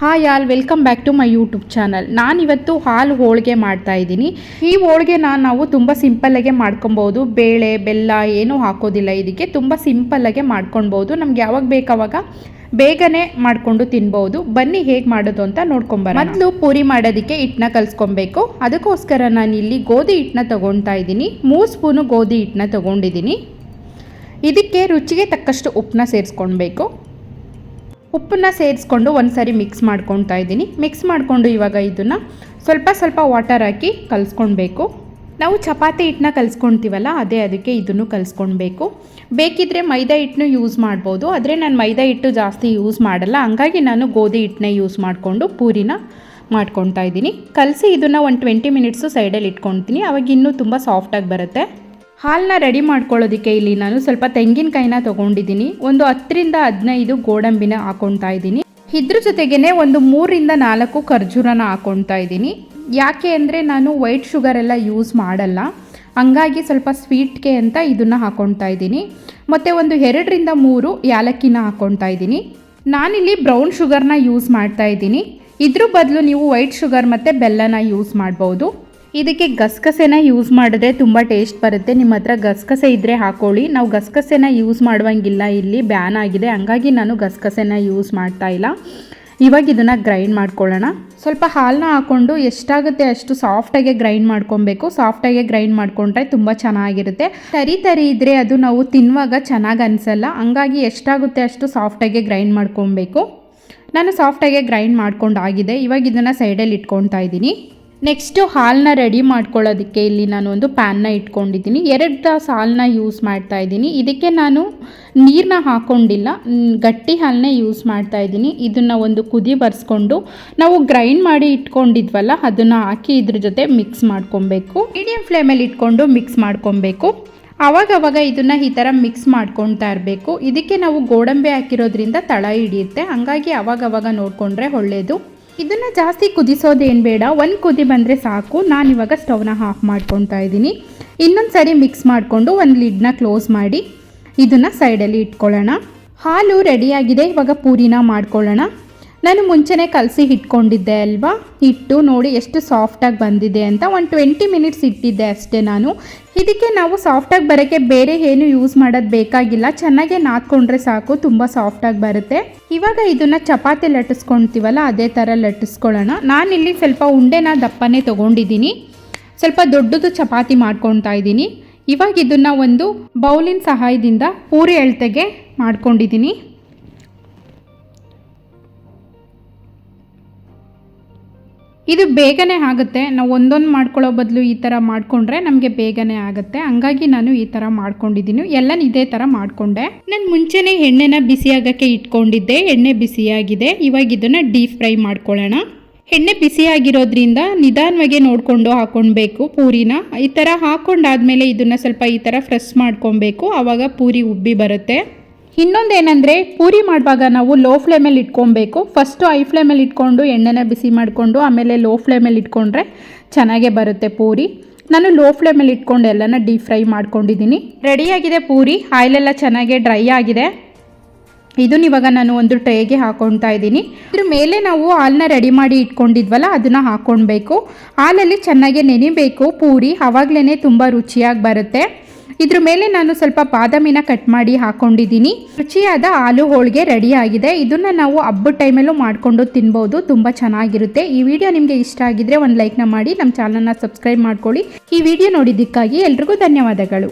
Hi all welcome back to my YouTube channel ನಾನಿವತ್ತು ಹಾಲು ಹೋಳಿಗೆ ಮಾಡ್ತಾ ಇದ್ದೀನಿ. ಈ ಹೋಳಿಗೆನ ನಾವು ತುಂಬ ಸಿಂಪಲ್ಲಾಗೆ ಮಾಡ್ಕೊಬೋದು ಬೇಳೆ, ಬೆಲ್ಲ ಏನೂ ಹಾಕೋದಿಲ್ಲ ಇದಕ್ಕೆ. ತುಂಬ ಸಿಂಪಲ್ಲಾಗೆ ಮಾಡ್ಕೊಬೋದು ನಮ್ಗೆ ಯಾವಾಗ ಬೇಕಾವಾಗ ಬೇಗನೆ ಮಾಡಿಕೊಂಡು ತಿನ್ಬೋದು ಬನ್ನಿ ಹೇಗೆ ಮಾಡೋದು ಅಂತ ನೋಡ್ಕೊಂಬರ ಮೊದಲು ಪೂರಿ ಮಾಡೋದಕ್ಕೆ ಹಿಟ್ಟನ್ನ ಕಲಿಸ್ಕೊಬೇಕು. ಅದಕ್ಕೋಸ್ಕರ ನಾನು ಇಲ್ಲಿ ಗೋಧಿ ಹಿಟ್ಟನ್ನ ತಗೊಳ್ತಾ ಇದ್ದೀನಿ. ಮೂರು ಸ್ಪೂನು ಗೋಧಿ ಹಿಟ್ಟನ್ನ ತಗೊಂಡಿದ್ದೀನಿ. ಇದಕ್ಕೆ ರುಚಿಗೆ ತಕ್ಕಷ್ಟು ಉಪ್ಪನ್ನ ಸೇರಿಸ್ಕೊಳ್ಬೇಕು ಉಪ್ಪನ್ನ ಸೇರಿಸ್ಕೊಂಡು ಒಂದು ಸಾರಿ ಮಿಕ್ಸ್ ಮಾಡ್ಕೊತಾ ಇದ್ದೀನಿ. ಮಿಕ್ಸ್ ಮಾಡಿಕೊಂಡು ಇವಾಗ ಇದನ್ನು ಸ್ವಲ್ಪ ಸ್ವಲ್ಪ ವಾಟರ್ ಹಾಕಿ ಕಲಿಸ್ಕೊಳ್ಬೇಕು. ನಾವು ಚಪಾತಿ ಹಿಟ್ಟನ್ನ ಕಲಿಸ್ಕೊಳ್ತೀವಲ್ಲ, ಅದೇ ಅದಕ್ಕೆ ಇದನ್ನು ಕಲಿಸ್ಕೊಳ್ಬೇಕು. ಬೇಕಿದ್ದರೆ ಮೈದಾ ಹಿಟ್ಟನ್ನು ಯೂಸ್ ಮಾಡ್ಬೋದು. ಆದರೆ ನಾನು ಮೈದಾ ಹಿಟ್ಟು ಜಾಸ್ತಿ ಯೂಸ್ ಮಾಡಲ್ಲ. ಹಂಗಾಗಿ ನಾನು ಗೋಧಿ ಹಿಟ್ಟನ್ನೇ ಯೂಸ್ ಮಾಡಿಕೊಂಡು ಪೂರಿನ ಮಾಡ್ಕೊತಾ ಇದ್ದೀನಿ. ಕಲಸಿ ಇದನ್ನು ಒಂದು ಟ್ವೆಂಟಿ ಮಿನಿಟ್ಸು ಸೈಡಲ್ಲಿ ಇಟ್ಕೊತೀನಿ ಅವಾಗ ಇನ್ನೂ ತುಂಬ ಸಾಫ್ಟಾಗಿ ಬರುತ್ತೆ. ಹಾಲನ್ನ ರೆಡಿ ಮಾಡ್ಕೊಳ್ಳೋದಕ್ಕೆ ಇಲ್ಲಿ ನಾನು ಸ್ವಲ್ಪ ತೆಂಗಿನಕಾಯಿನ ತೊಗೊಂಡಿದ್ದೀನಿ. ಒಂದು ಹತ್ತರಿಂದ ಹದಿನೈದು ಗೋಡಂಬಿನ ಹಾಕೊತಾ ಇದ್ದೀನಿ. ಇದ್ರ ಜೊತೆಗೇನೆ ಒಂದು ಮೂರಿಂದ ನಾಲ್ಕು ಖರ್ಜೂರನ ಹಾಕೊತಾ ಇದ್ದೀನಿ. ಯಾಕೆ ಅಂದರೆ ನಾನು ವೈಟ್ ಶುಗರ್ ಎಲ್ಲ ಯೂಸ್ ಮಾಡಲ್ಲ. ಹಂಗಾಗಿ ಸ್ವಲ್ಪ ಸ್ವೀಟ್ಗೆ ಅಂತ ಇದನ್ನು ಹಾಕೊತಾ ಇದ್ದೀನಿ. ಮತ್ತು ಒಂದು ಎರಡರಿಂದ ಮೂರು ಯಾಲಕ್ಕಿನ ಹಾಕೊತಾ ಇದ್ದೀನಿ. ನಾನಿಲ್ಲಿ ಬ್ರೌನ್ ಶುಗರ್ನ ಯೂಸ್ ಮಾಡ್ತಾ ಇದ್ದೀನಿ. ಇದ್ರ ಬದಲು ನೀವು ವೈಟ್ ಶುಗರ್ ಮತ್ತು ಬೆಲ್ಲನ ಯೂಸ್ ಮಾಡ್ಬೋದು. ಇದಕ್ಕೆ ಗಸಗಸೆನ ಯೂಸ್ ಮಾಡಿದ್ರೆ ತುಂಬ ಟೇಸ್ಟ್ ಬರುತ್ತೆ. ನಿಮ್ಮ ಹತ್ರ ಗಸಗಸೆ ಇದ್ದರೆ ಹಾಕೊಳ್ಳಿ. ನಾವು ಗಸಗಸೆನ ಯೂಸ್ ಮಾಡುವಂಗಿಲ್ಲ ಇಲ್ಲಿ. ಬ್ಯಾನ್ ಆಗಿದೆ. ಹಂಗಾಗಿ ನಾನು ಗಸಗಸೆನ ಯೂಸ್ ಮಾಡ್ತಾ ಇಲ್ಲ. ಇವಾಗ ಇದನ್ನು ಗ್ರೈಂಡ್ ಮಾಡ್ಕೊಳ್ಳೋಣ. ಸ್ವಲ್ಪ ಹಾಲನ್ನ ಹಾಕ್ಕೊಂಡು ಎಷ್ಟಾಗುತ್ತೆ ಅಷ್ಟು ಸಾಫ್ಟಾಗೆ ಗ್ರೈಂಡ್ ಮಾಡ್ಕೊಬೇಕು. ಸಾಫ್ಟಾಗೆ ಗ್ರೈಂಡ್ ಮಾಡ್ಕೊಂಡ್ರೆ ತುಂಬ ಚೆನ್ನಾಗಿರುತ್ತೆ. ತರಿ ತರಿ ಇದ್ದರೆ ಅದು ನಾವು ತಿನ್ನುವಾಗ ಚೆನ್ನಾಗಿ ಅನಿಸಲ್ಲ. ಹಂಗಾಗಿ ಎಷ್ಟಾಗುತ್ತೆ ಅಷ್ಟು ಸಾಫ್ಟಾಗೆ ಗ್ರೈಂಡ್ ಮಾಡ್ಕೊಬೇಕು. ನಾನು ಸಾಫ್ಟಾಗೆ ಗ್ರೈಂಡ್ ಮಾಡ್ಕೊಂಡಾಗಿದೆ ಇವಾಗ ಇದನ್ನು ಸೈಡಲ್ಲಿ ಇಟ್ಕೊತಾ ಇದ್ದೀನಿ. ನೆಕ್ಸ್ಟು ಹಾಲನ್ನ ರೆಡಿ ಮಾಡ್ಕೊಳ್ಳೋದಕ್ಕೆ ಇಲ್ಲಿ ನಾನು ಒಂದು ಪ್ಯಾನ್ನ ಇಟ್ಕೊಂಡಿದ್ದೀನಿ. ಎರಡು ತಾಸು ಹಾಲನ್ನ ಯೂಸ್ ಮಾಡ್ತಾ ಇದ್ದೀನಿ. ಇದಕ್ಕೆ ನಾನು ನೀರನ್ನ ಹಾಕ್ಕೊಂಡಿಲ್ಲ ಗಟ್ಟಿ ಹಾಲನ್ನೇ ಯೂಸ್ ಮಾಡ್ತಾ ಇದ್ದೀನಿ. ಇದನ್ನು ಒಂದು ಕುದಿ ಬರ್ಸ್ಕೊಂಡು ನಾವು ಗ್ರೈಂಡ್ ಮಾಡಿ ಇಟ್ಕೊಂಡಿದ್ವಲ್ಲ, ಅದನ್ನು ಹಾಕಿ ಇದ್ರ ಜೊತೆ ಮಿಕ್ಸ್ ಮಾಡ್ಕೊಬೇಕು. ಮೀಡಿಯಂ ಫ್ಲೇಮಲ್ಲಿ ಇಟ್ಕೊಂಡು ಮಿಕ್ಸ್ ಮಾಡ್ಕೊಬೇಕು. ಆವಾಗವಾಗ ಇದನ್ನು ಈ ಥರ ಮಿಕ್ಸ್ ಮಾಡ್ಕೊತಾ ಇರಬೇಕು. ಇದಕ್ಕೆ ನಾವು ಗೋಡಂಬಿ ಹಾಕಿರೋದ್ರಿಂದ ತಳ ಹಿಡಿಯುತ್ತೆ. ಹಂಗಾಗಿ ಆವಾಗವಾಗ ನೋಡಿಕೊಂಡ್ರೆ ಒಳ್ಳೆಯದು ಇದನ್ನು ಜಾಸ್ತಿ ಕುದಿಸೋದೇನು ಬೇಡ. ಒಂದು ಕುದಿ ಬಂದರೆ ಸಾಕು. ನಾನು ಇವಾಗ ಸ್ಟವ್ನ ಆಫ್ ಮಾಡ್ಕೊತಾ ಇದ್ದೀನಿ. ಇನ್ನೊಂದು ಸರಿ ಮಿಕ್ಸ್ ಮಾಡಿಕೊಂಡು ಒಂದು ಲಿಡ್ನ ಕ್ಲೋಸ್ ಮಾಡಿ. ಇದನ್ನು ಸೈಡಲ್ಲಿ ಇಟ್ಕೊಳ್ಳೋಣ. ಹಾಲು ರೆಡಿಯಾಗಿದೆ ಇವಾಗ ಪೂರಿನ ಮಾಡ್ಕೊಳ್ಳೋಣ. ನಾನು ಮುಂಚೆನೇ ಕಲಸಿ ಇಟ್ಕೊಂಡಿದ್ದೆ ಅಲ್ವಾ? ಹಿಟ್ಟು ನೋಡಿ ಎಷ್ಟು ಸಾಫ್ಟಾಗಿ ಬಂದಿದೆ ಅಂತ ಒಂದು ಟ್ವೆಂಟಿ ಮಿನಿಟ್ಸ್ ಇಟ್ಟಿದ್ದೆ ಅಷ್ಟೇ ನಾನು. ಇದಕ್ಕೆ ನಾವು ಸಾಫ್ಟಾಗಿ ಬರೋಕ್ಕೆ ಬೇರೆ ಏನು ಯೂಸ್ ಮಾಡೋದು ಬೇಕಾಗಿಲ್ಲ. ಚೆನ್ನಾಗೆ ನಾದ್ಕೊಂಡ್ರೆ ಸಾಕು, ತುಂಬ ಸಾಫ್ಟಾಗಿ ಬರುತ್ತೆ. ಇವಾಗ ಇದನ್ನು ಚಪಾತಿ ಲಟ್ಟಿಸ್ಕೊಳ್ತೀವಲ್ಲ ಅದೇ ಥರ ಲಟ್ಟಿಸ್ಕೊಳ್ಳೋಣ. ನಾನಿಲ್ಲಿ ಸ್ವಲ್ಪ ಉಂಡೆನ ದಪ್ಪನೇ ತೊಗೊಂಡಿದ್ದೀನಿ. ಸ್ವಲ್ಪ ದೊಡ್ಡದು ಚಪಾತಿ ಮಾಡ್ಕೊತಾ ಇದ್ದೀನಿ. ಇವಾಗ ಇದನ್ನು ಒಂದು ಬೌಲಿನ ಸಹಾಯದಿಂದ ಪೂರಿ ಅಳತೆಗೆ ಮಾಡ್ಕೊಂಡಿದ್ದೀನಿ. ಇದು ಬೇಗನೆ ಆಗುತ್ತೆ. ನಾವು ಒಂದೊಂದು ಮಾಡ್ಕೊಳ್ಳೋ ಬದಲು ಈ ಥರ ಮಾಡಿಕೊಂಡ್ರೆ ನಮಗೆ ಬೇಗನೆ ಆಗುತ್ತೆ. ಹಂಗಾಗಿ ನಾನು ಈ ಥರ ಮಾಡ್ಕೊಂಡಿದ್ದೀನಿ. ಎಲ್ಲ ಇದೇ ಥರ ಮಾಡಿಕೊಂಡೆ. ನಾನು ಮುಂಚೆನೇ ಎಣ್ಣೆನ ಬಿಸಿಯಾಗೋಕ್ಕೆ ಇಟ್ಕೊಂಡಿದ್ದೆ. ಎಣ್ಣೆ ಬಿಸಿಯಾಗಿದೆ. ಇವಾಗ ಇದನ್ನು ಡೀಪ್ ಫ್ರೈ ಮಾಡ್ಕೊಳ್ಳೋಣ. ಎಣ್ಣೆ ಬಿಸಿಯಾಗಿರೋದ್ರಿಂದ ನಿಧಾನವಾಗಿ ನೋಡಿಕೊಂಡು ಹಾಕ್ಕೊಳ್ಬೇಕು ಪೂರಿನ. ಈ ಥರ ಹಾಕ್ಕೊಂಡಾದ್ಮೇಲೆ ಇದನ್ನು ಸ್ವಲ್ಪ ಈ ಥರ ಫ್ರೆಶ್ ಮಾಡ್ಕೊಬೇಕು ಆವಾಗ ಪೂರಿ ಉಬ್ಬಿ ಬರುತ್ತೆ. ಇನ್ನೊಂದೇನೆಂದರೆ ಪೂರಿ ಮಾಡುವಾಗ ನಾವು ಲೋ ಫ್ಲೇಮಲ್ಲಿ ಇಟ್ಕೊಬೇಕು. ಫಸ್ಟು ಐ ಫ್ಲೇಮಲ್ಲಿ ಇಟ್ಕೊಂಡು ಎಣ್ಣೆನ ಬಿಸಿ ಮಾಡಿಕೊಂಡು ಆಮೇಲೆ ಲೋ ಫ್ಲೇಮಲ್ಲಿ ಇಟ್ಕೊಂಡ್ರೆ ಚೆನ್ನಾಗೇ ಬರುತ್ತೆ ಪೂರಿ. ನಾನು ಲೋ ಫ್ಲೇಮಲ್ಲಿ ಇಟ್ಕೊಂಡು ಎಲ್ಲನ ಡೀಪ್ ಫ್ರೈ ಮಾಡ್ಕೊಂಡಿದ್ದೀನಿ. ರೆಡಿಯಾಗಿದೆ ಪೂರಿ? ಆಯಿಲೆಲ್ಲ ಚೆನ್ನಾಗೆ ಡ್ರೈ ಆಗಿದೆ. ಇದನ್ನ ಇವಾಗ ನಾನು ಒಂದು ಟ್ರೇಗೆ ಹಾಕೊಳ್ತಾ ಇದ್ದೀನಿ. ಇದ್ರ ಮೇಲೆ ನಾವು ಹಾಲನ್ನ ರೆಡಿ ಮಾಡಿ ಇಟ್ಕೊಂಡಿದ್ವಲ್ಲ, ಅದನ್ನು ಹಾಕ್ಕೊಳ್ಬೇಕು ಹಾಲಲ್ಲಿ ಚೆನ್ನಾಗಿ ನೆನಿಬೇಕು ಪೂರಿ. ಆವಾಗಲೇ ತುಂಬ ರುಚಿಯಾಗಿ ಬರುತ್ತೆ. ಇದ್ರ ಮೇಲೆ ನಾನು ಸ್ವಲ್ಪ ಬಾದಾಮಿನ ಕಟ್ ಮಾಡಿ ಹಾಕೊಂಡಿದ್ದೀನಿ. ರುಚಿಯಾದ ಆಲೂ ಹೋಳಿಗೆ ರೆಡಿ ಆಗಿದೆ. ಇದನ್ನ ನಾವು ಹಬ್ಬದ ಟೈಮಲ್ಲೂ ಮಾಡಿಕೊಂಡು ತಿನ್ಬೋದು. ತುಂಬ ಚೆನ್ನಾಗಿರುತ್ತೆ. ಈ ವಿಡಿಯೋ ನಿಮಗೆ ಇಷ್ಟ ಆಗಿದ್ರೆ ಒಂದು ಲೈಕ್ನ ಮಾಡಿ ನಮ್ಮ ಚಾನಲ್ನ ಸಬ್ಸ್ಕ್ರೈಬ್ ಮಾಡ್ಕೊಳ್ಳಿ. ಈ ವಿಡಿಯೋ ನೋಡಿದ್ದಕ್ಕಾಗಿ ಎಲ್ರಿಗೂ ಧನ್ಯವಾದಗಳು.